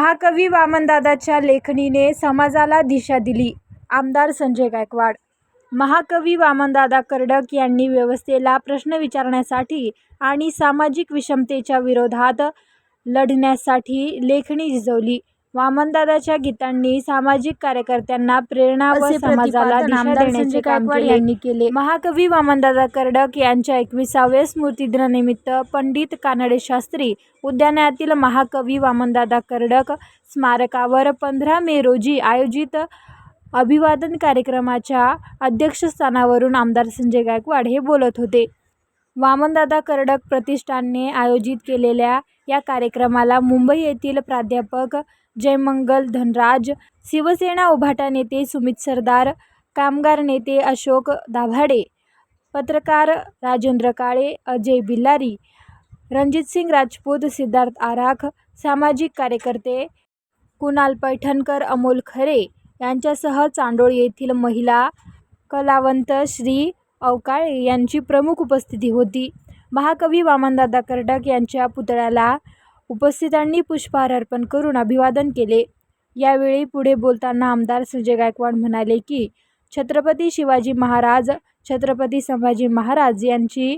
महाकवी वामनदादाच्या लेखणीने समाजाला दिशा दिली. आमदार संजय गायकवाड. महाकवी वामनदादा कर्डक यांनी व्यवस्थेला प्रश्न विचारण्यासाठी आणि सामाजिक विषमतेच्या विरोधात लढण्यासाठी लेखणी झिजवली. वामनदादाच्या गीतांनी सामाजिक कार्यकर्त्यांना प्रेरणा व असे समाजाला प्रतिपादन दिशा आमदार देण्याचे संजय काम गायकवाड केले. यांनी केले. महाकवी वामनदादा कर्डक यांच्या एकविसाव्या स्मृतिदिनानिमित्त पंडित कानडे शास्त्री उद्यानातील महाकवी वामनदादा कर्डक स्मारकावर पंधरा मे रोजी आयोजित अभिवादन कार्यक्रमाच्या अध्यक्षस्थानावरून आमदार संजय गायकवाड हे बोलत होते वामनदादा कर्डक प्रतिष्ठानने आयोजित केलेल्या या कार्यक्रमाला मुंबई येथील प्राध्यापक जयमंगल धनराज शिवसेना उभाटा नेते सुमित सरदार कामगार नेते अशोक दाभाडे पत्रकार राजेंद्र काळे अजय बिल्लारी रणजितसिंग राजपूत सिद्धार्थ आराख सामाजिक कार्यकर्ते कुणाल पैठणकर अमोल खरे यांच्यासह चांडोळ येथील महिला कलावंत श्री अवकाळे यांची प्रमुख उपस्थिती होती. महाकवी वामनदादा कर्डक यांच्या पुतळ्याला उपस्थितांनी पुष्पहार अर्पण करून अभिवादन केले. यावेळी पुढे बोलताना आमदार संजय गायकवाड म्हणाले की छत्रपती शिवाजी महाराज छत्रपती संभाजी महाराज यांची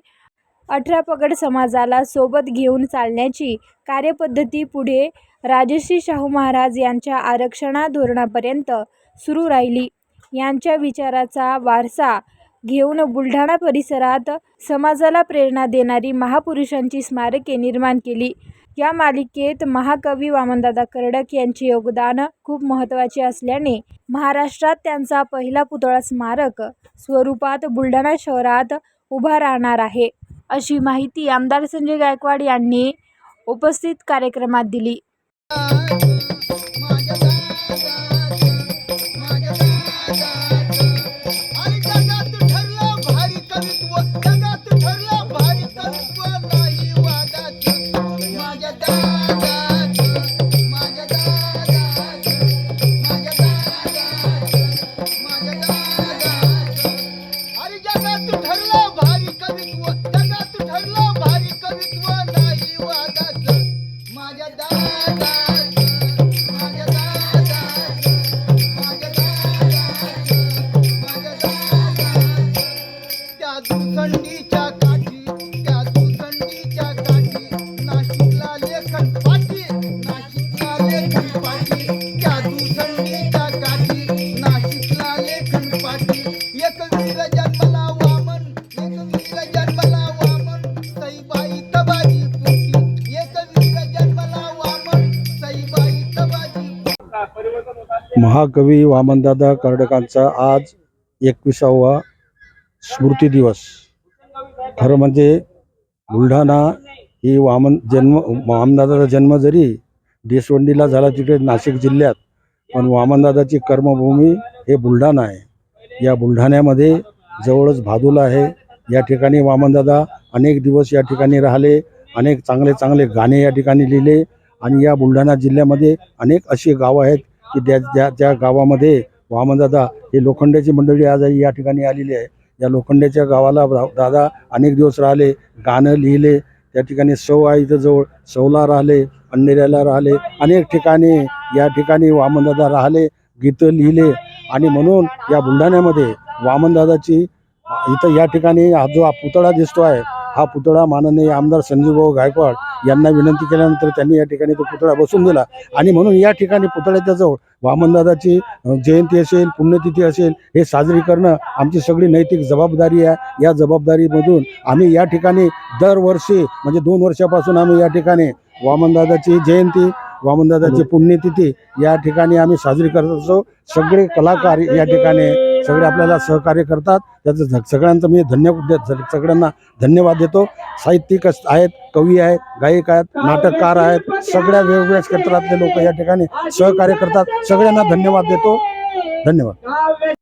अठरा पगड समाजाला सोबत घेऊन चालण्याची कार्यपद्धती पुढे राजश्री शाहू महाराज यांच्या आरक्षणा धोरणापर्यंत सुरू राहिली. यांच्या विचाराचा वारसा घेऊन बुलढाणा परिसरात समाजाला प्रेरणा देणारी महापुरुषांची स्मारके निर्माण केली. या मालिकेत महाकवी वामनदादा कर्डक यांचे योगदान खूप महत्त्वाचे असल्याने महाराष्ट्रात त्यांचा पहिला पुतळा स्मारक स्वरूपात बुलढाणा शहरात उभा राहणार आहे. अशी माहिती आमदार संजय गायकवाड यांनी उपस्थित कार्यक्रमात दिली. त्या दुखंडीच्या काठी महाकवी वामनदादा कर्डकांचा आज एकविसावा स्मृती दिवस. खरं म्हणजे बुलढाणा ही वामन जन्म वामनदादाचा जन्म जरी देशवंडीला झाला तिकडे नाशिक जिल्ह्यात पण वामनदादाची कर्मभूमी हे बुलढाणा आहे. या बुलढाण्यामध्ये जवळच भादुला आहे. या ठिकाणी वामनदादा अनेक दिवस या ठिकाणी राहिले अनेक चांगले चांगले गाणे या ठिकाणी लिहिले आणि या बुलढाणा जिल्ह्यामध्ये अनेक अशी गावं आहेत की त्या त्या त्या गावामध्ये वामनदादा हे लोखंडाची मंडळी आज या ठिकाणी आलेली आहे. या लोखंडाच्या गावाला दादा अनेक दिवस राहिले गाणं लिहिले. त्या ठिकाणी सौ आहे इथं जवळ सौला राहिले अंधेऱ्याला राहिले. अनेक ठिकाणी या ठिकाणी वामनदादा राहिले गीतं लिहिले. आणि म्हणून या बुलढाण्यामध्ये वामनदादाची इथं या ठिकाणी हा जो पुतळा दिसतो आहे हा पुतळा माननीय आमदार संजीवभाऊ गायकवाड यांना विनंती केल्यानंतर त्यांनी या ठिकाणी तो पुतळा बसून दिला. आणि म्हणून या ठिकाणी पुतळ्याच्या जवळ वामनदादाची जयंती असेल पुण्यतिथी असेल हे साजरी करणं आमची सगळी नैतिक जबाबदारी आहे. या जबाबदारीमधून आम्ही या ठिकाणी दरवर्षी म्हणजे दोन वर्षापासून आम्ही या ठिकाणी वामनदादाची जयंती वामनदादाची पुण्यतिथी या ठिकाणी आम्ही साजरी करत असतो. सगळे कलाकार या ठिकाणी सगळे आपल्याला सहकार्य करतात. त्याचं ध- सगळ्यांचं मी धन्य सगळ्यांना धन्यवाद देतो. साहित्यिक आहेत कवी आहेत गायक आहेत नाटककार आहेत सगळ्या वेगवेगळ्या क्षेत्रातले लोक या ठिकाणी सहकार्य करतात. सगळ्यांना धन्यवाद देतो. धन्यवाद.